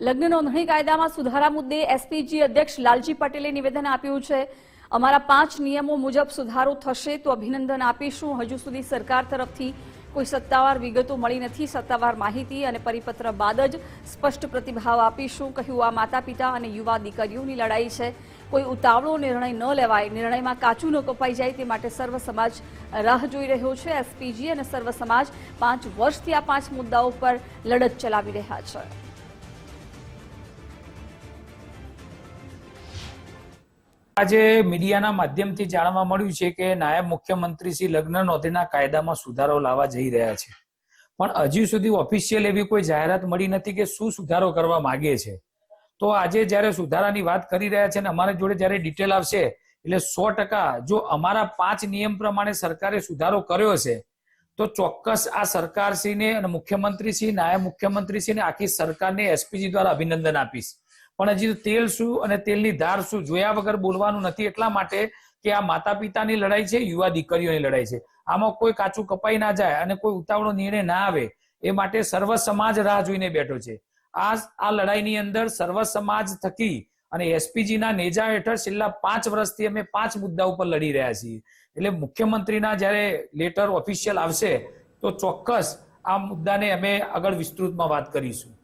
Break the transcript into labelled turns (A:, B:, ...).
A: લગ્ન નોંધણી કાયદામાં સુધારા મુદ્દે એસપીજી અધ્યક્ષ લાલજી પટેલે નિવેદન આપ્યું છે. અમારા પાંચ નિયમો મુજબ સુધારો થશે તો અભિનંદન આપીશું. હજુ સુધી સરકાર તરફથી કોઈ સત્તાવાર વિગતો મળી નથી. સત્તાવાર માહિતી અને પરિપત્ર બાદ જ સ્પષ્ટ પ્રતિભાવ આપીશું. કહ્યું, આ માતા પિતા અને યુવા દીકરીઓની લડાઈ છે. કોઈ ઉતાવળો નિર્ણય ન લેવાય. નિર્ણયમાં કાચું ન કપાઈ જાય તે માટે સર્વ સમાજ રાહ જોઈ રહ્યો છે. એસપીજી અને સર્વ સમાજ પાંચ વર્ષથી આ પાંચ મુદ્દાઓ પર લડત ચલાવી રહ્યા છે.
B: આજે મીડિયાના માધ્યમથી જાણવા મળ્યું છે કે નાયબ મુખ્યમંત્રી શ્રી લગ્ન નોંધણીના કાયદામાં સુધારો લાવવા જઈ રહ્યા છે. પણ હજુ સુધી ઓફિશિયલ એવી કોઈ જાહેરાત મળી નથી કે શું સુધારો કરવા માંગે છે. તો આજે જ્યારે સુધારાની વાત કરી રહ્યા છે અને અમારી જોડે જ્યારે ડિટેલ આવશે, એટલે સો ટકા જો અમારા પાંચ નિયમ પ્રમાણે સરકારે સુધારો કર્યો છે, તો ચોક્કસ આ સરકારશ્રીને અને મુખ્યમંત્રીશ્રી, નાયબ મુખ્યમંત્રીશ્રીને આખી સરકારને એસપીજી દ્વારા અભિનંદન આપીશ. પણ હજી તેલ શું અને તેલની ધાર શું જોયા વગર બોલવાનું નથી એટલા માટે કે આ માતા પિતાની લડાઈ છે, યુવા દીકરીઓની લડાઈ છે. આમાં કોઈ કાચું કપાઈ ના જાય અને કોઈ ઉતાવળો નિર્ણય ના આવે એ માટે સર્વ સમાજ રાહ જોઈને બેઠો છે. આ આ લડાઈની અંદર સર્વ સમાજ થકી અને એસપીજી ના નેજા હેઠળ છેલ્લા પાંચ વર્ષથી અમે પાંચ મુદ્દા ઉપર લડી રહ્યા છીએ. એટલે મુખ્યમંત્રીના જ્યારે લેટર ઓફિશિયલ આવશે તો ચોક્કસ આ મુદ્દાને અમે આગળ વિસ્તૃતમાં વાત કરીશું.